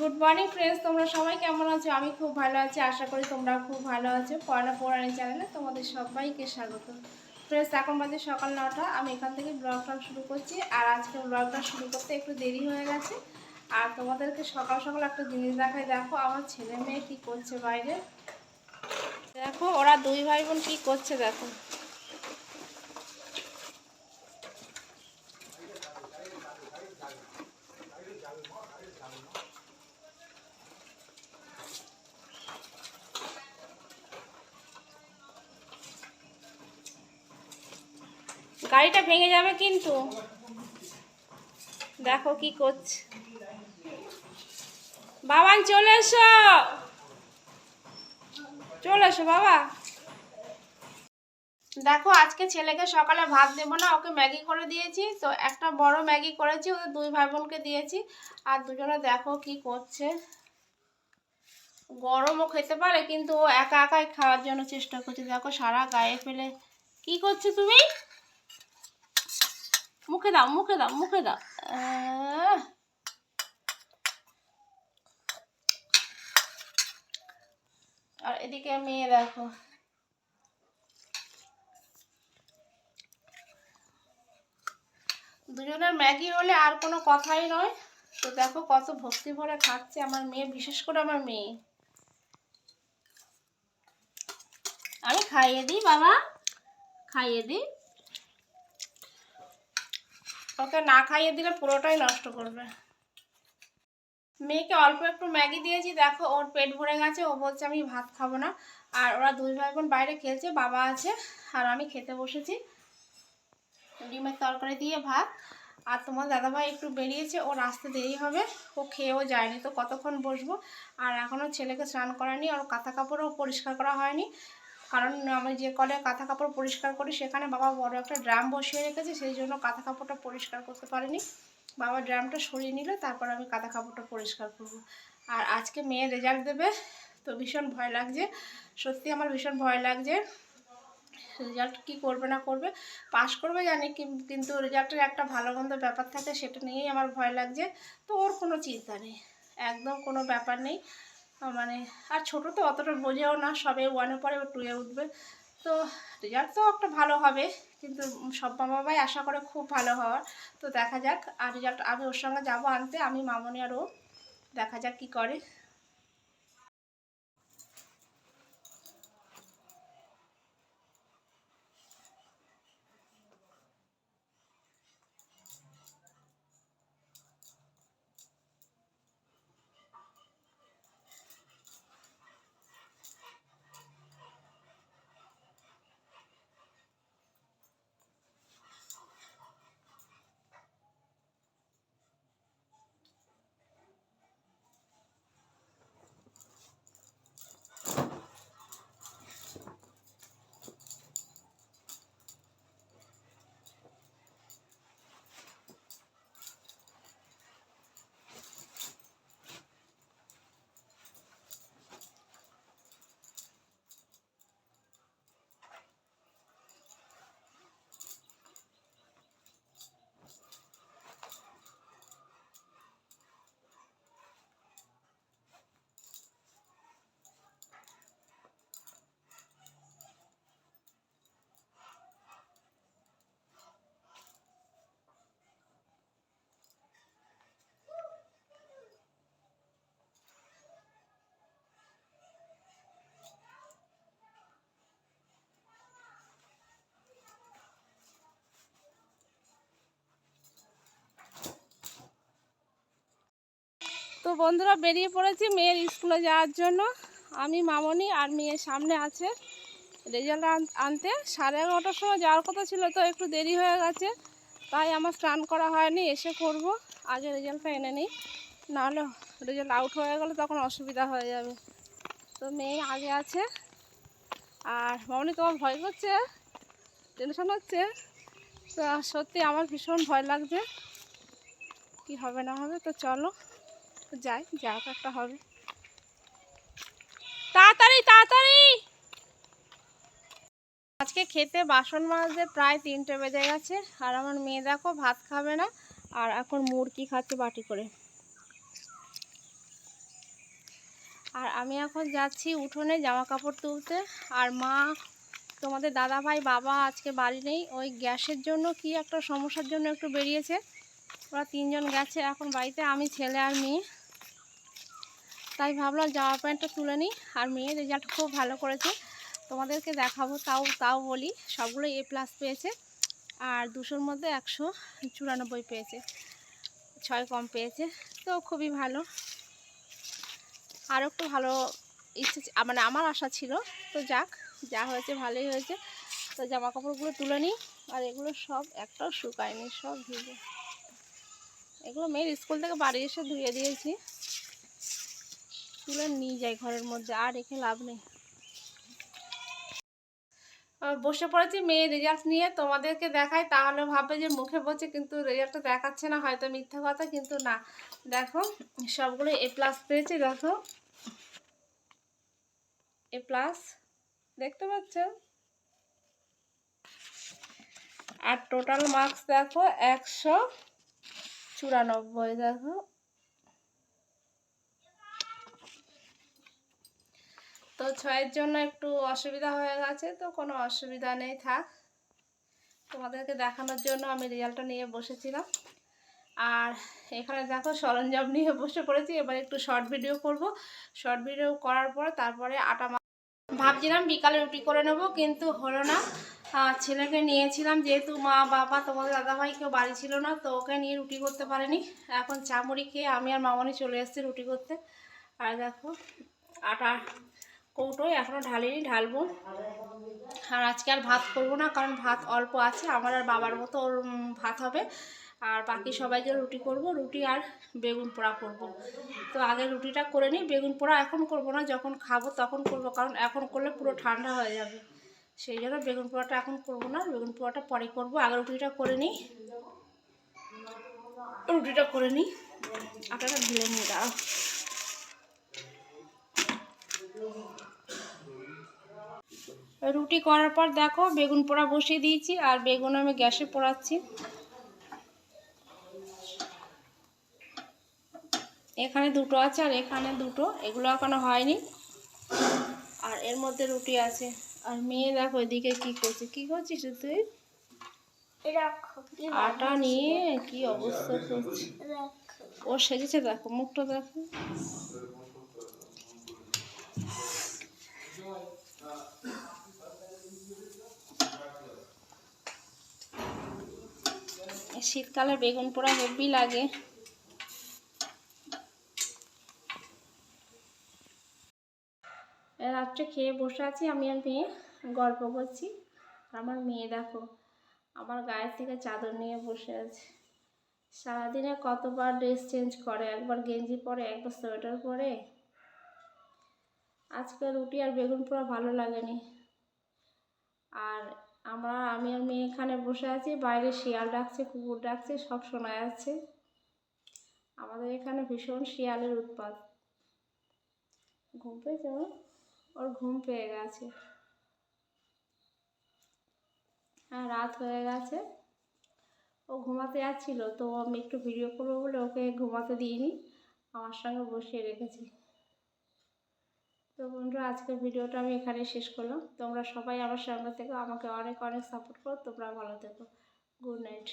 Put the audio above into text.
Good morning friends তোমরা সবাই কেমন আছো? আমি খুব ভালো আছি। আশা করি তোমরা খুব ভালো আছো। পড়া পড়ানি চ্যানেলে তোমাদের সবাইকে স্বাগত। ফ্রেন্ডস এখন বাজে সকাল নটা। আমি এখান থেকে ব্লগটা শুরু করছি। আর আজকে ব্লগটা শুরু করতে একটু দেরি হয়ে গেছে। আর তোমাদেরকে সকাল সকাল একটা জিনিস দেখাই। দেখো, আমার ছেলে মেয়ে কী করছে বাইরে? দেখো, ওরা দুই ভাই বোন কী করছে, দেখো। গাড়িটা ভেঙে যাবে কিন্তু। দেখো কি করছে। বাবান, চলে এসো। চলে এসো, বাবা। দেখো, আজকে ছেলেকে সকালে ভাত দেবো না, ওকে ম্যাগি করে দিয়েছি। তো একটা বড় ম্যাগি করেছি, ওদের দুই ভাই বোনকে দিয়েছি। আর দুজনে দেখো কি করছে। গরমও খেতে পারে, কিন্তু ও একা একাই খাওয়ার জন্য চেষ্টা করছে। দেখো, সারা গায়ে ফেলে। কি করছ তুমি? মুখে দাও মুখে দাও মুখে দাও। আর এদিকে মেয়ে দেখো। দুজনের ম্যাগি হলে আর কোনো কথাই নয়। তো দেখো কত ভক্তি ভরে খাচ্ছে আমার মেয়ে, বিশেষ করে আমার মেয়ে। আমি খাইয়ে দিই, বাবা। খাইয়ে দিই। ওকে না খাইয়ে দিলে পুরোটাই নষ্ট করবে। মেয়েকে অল্প একটু ম্যাগি দিয়েছি, দেখো ওর পেট ভরে গেছে, ও বলছে আমি ভাত খাব না। আর ওরা দুই ভাই বোন বাইরে খেলছে, বাবা আছে, আর আমি খেতে বসেছি। ডিমের তরকারি দিয়ে ভাত। আর তোমার দাদাভাই একটু বেরিয়েছে ওর আসতে দেরি হবে, ও খেয়েও যায়নি, তো কতক্ষণ বসবো? আর এখনও ছেলেকে স্নান করায়নি আর কাঁথা কাপড়ও পরিষ্কার করা হয়নি। কারণ আমি যে কলে কাঁথা কাপড় পরিষ্কার করি, সেখানে বাবা বড় একটা ড্রাম বসিয়ে রেখেছে, সেই জন্য কাঁথা কাপড়টা পরিষ্কার করতে পারিনি। বাবা ড্রামটা সরিয়ে নিলে, তারপর আমি কাঁথা কাপড়টা পরিষ্কার করব। আর আজকে মেয়ে রেজাল্ট দেবে, তো ভীষণ ভয় লাগছে। সত্যি আমার ভীষণ ভয় লাগছে। রেজাল্ট কি করবে না করবে পাশ করবে জানি, কিন- কিন্তু রেজাল্টের একটা ভালো মন্দ ব্যাপার থাকে, সেটা নিয়েই আমার ভয় লাগছে। তো ওর কোনো চিন্তা নেই, একদম কোনো ব্যাপার নেই। মানে আর ছোট তো অতটা বোঝেও না, সবে ওয়ানে পরে টুয়ে উঠবে। তো রেজাল্ট তো একটা ভালো হবে, কিন্তু সব মা বাবাই আশা করে খুব ভালো হওয়ার। তো দেখা যাক, আর রেজাল্ট আমি ওর সঙ্গে যাব আনতে, আমি মামনি আর ও। দেখা যাক কি করে তো বন্ধুরা বেরিয়ে পড়েছি মেয়ের স্কুলে যাওয়ার জন্য। আমি, মামনি আর মেয়ের সামনে আছে রেজাল্ট আনতে। সাড়ে এগারোটার সময় যাওয়ার কথা ছিল তো একটু দেরি হয়ে গেছে, তাই আমার স্নান করা হয়নি, এসে করব। আগে রেজাল্টটা এনে নিই, নাহলে রেজাল্ট আউট হয়ে গেলে তখন অসুবিধা হয়ে যাবে। তো মেয়ে আগে আছে, আর মামনি তোমার ভয় করছে? টেনশন হচ্ছে? তো সত্যি আমার ভীষণ ভয় লাগছে। কি হবে না হবে তো চলো। যাই যা একটা হবে। তাড়াতাড়ি তাড়াতাড়ি! আজকে খেতে বাসন মাজতে প্রায় তিনটে বেজে গেছে। আর আমার মেয়ে দেখো ভাত খাবে না, আর এখন মুরগি খাচ্ছে বাটি করে। আর আমি এখন যাচ্ছি উঠোনে জামা কাপড় তুলতে। আর মা, তোমাদের দাদা ভাই বাবা আজকে বাড়ি নেই। ওই গ্যাসের জন্য কি একটা সমস্যার জন্য একটু বেরিয়েছে। ওরা তিনজন গেছে এখন বাড়িতে, আমি, ছেলে আর মেয়ে। তাই ভাবলাম জামা প্যান্টটা তুলে নিই। আর মেয়ের রেজাল্ট খুব ভালো করেছে। তোমাদেরকে দেখাবো, তাও তাও বলি। সবগুলো এ প্লাস পেয়েছে। আর দুশোর মধ্যে একশো চুরানব্বই পেয়েছে। ছয় কম পেয়েছে। তো খুবই ভালো। আরও একটু ভালো ইচ্ছে মানে আমার আশা ছিল। তো যাক, যা হয়েছে ভালোই হয়েছে। তো জামা কাপড়গুলো তুলে নিই। আর এগুলো সব একটাও শুকায়নি, সব ভিজে। এগুলো মেয়ের স্কুল থেকে বাড়ি এসে ধুয়ে দিয়েছি। তুলে নিয়ে যাই ঘরের মধ্যে, আর রেখে লাভ নেই। বসে পড়েছি মেয়ে রেজাল্ট নিয়ে, তোমাদেরকে দেখাই, তাহলে ভাববে যে মুখে বলছে, কিন্তু রেজাল্টটা দেখাচ্ছে না, হয়তো মিথ্যা কথা, কিন্তু না। দেখো, সবগুলো এ প্লাস পেয়েছে, দেখো। এ প্লাস দেখতে পাচ্ছ? আর টোটাল মার্কস দেখো, একশো চুরানব্বই, দেখো। তো ছয়ের জন্য একটু অসুবিধা হয়ে গেছে, তো কোনো অসুবিধা নেই, থাক। তোমাদেরকে দেখানোর জন্য আমি রেজাল্টটা নিয়ে বসেছিলাম। আর এখানে দেখো সরঞ্জাম নিয়ে বসে পড়েছি, এবার একটু শর্ট ভিডিও করব। শর্ট ভিডিও করার পর তারপরে আটা ভাবছিলাম বিকালে রুটি করে নেব, কিন্তু হলো না। ছেলেকে নিয়েছিলাম, যেহেতু মা, বাবা, তোমাদের দাদাভাই কেউ বাড়ি ছিল না, তো ওকে নিয়ে রুটি করতে পারেনি। এখন চা মুড়ি খেয়ে আমি আর মামনি চলে এসেছি রুটি করতে। আর দেখো, আটা কৌটোয় এখনও ঢালিনি, ঢালবো। আর আজকে আর ভাত করব না, কারণ ভাত অল্প আছে। আমার আর বাবার মতো ওর ভাত হবে। আর বাকি সবাইকে রুটি করব, রুটি আর বেগুন পোড়া করব। তো আগে রুটিটা করে নিই, বেগুন পোড়া এখন করব না, যখন খাব তখন করব, কারণ এখন করলে পুরো ঠান্ডা হয়ে যাবে। সেই জন্য বেগুন পোড়াটা এখন করব না, বেগুন পোড়াটা পরে করব। আগে রুটিটা করে নিই। রুটিটা করে নিই। আটাটা ঢেলে নিয়ে দাঁড়াও। রুটি করার পর দেখো বেগুন পোড়া বসিয়ে দিয়েছি আর বেগুন আমি গ্যাসে পোড়াচ্ছি। এখানে দুটো আছে আর এখানে দুটো, এগুলো এখনও হয়নি। আর এর মধ্যে রুটি আছে। আর মেয়ে দেখো এদিকে কি করছে। কি করছিস তুই? আটা নিয়ে কি অবস্থা করছে? ও সেজেছে দেখো, মুখটা দেখো। শীতকালে বেগুন পোড়া হেভি লাগে। রাত্রে খেয়ে বসে আছি আমি আর মেয়ে, গল্প করছি। আমার মেয়ে দেখো, আমার গায়ের থেকে চাদর নিয়ে বসে আছে। সারাদিনে কতবার ড্রেস চেঞ্জ করে, একবার গেঞ্জি পরে, একবার সোয়েটার পরে। আজকে রুটি আর বেগুন পোড়া ভালো লাগেনি। আর আমরা, আমি আর মেয়ে এখানে বসে আছি, বাইরে শিয়াল ডাকছে, কুকুর ডাকছে, সব শোনা যাচ্ছে। আমাদের এখানে ভীষণ শিয়ালের উৎপাত। ঘুম পেয়েছে ওর? ঘুম পেয়ে গেছে। হ্যাঁ রাত হয়ে গেছে। ও ঘুমাতে যাচ্ছিল, তো আমি একটু ভিডিও করব বলে ওকে ঘুমাতে দিইনি। আমার সঙ্গে বসিয়ে রেখেছি। তো বন্ধুরা, আজকের ভিডিওটা আমি এখানে শেষ করলাম। তোমরা সবাই আমার সঙ্গে থেকে আমাকে অনেক অনেক সাপোর্ট করো। তোমরা ভালো থেকো। Good night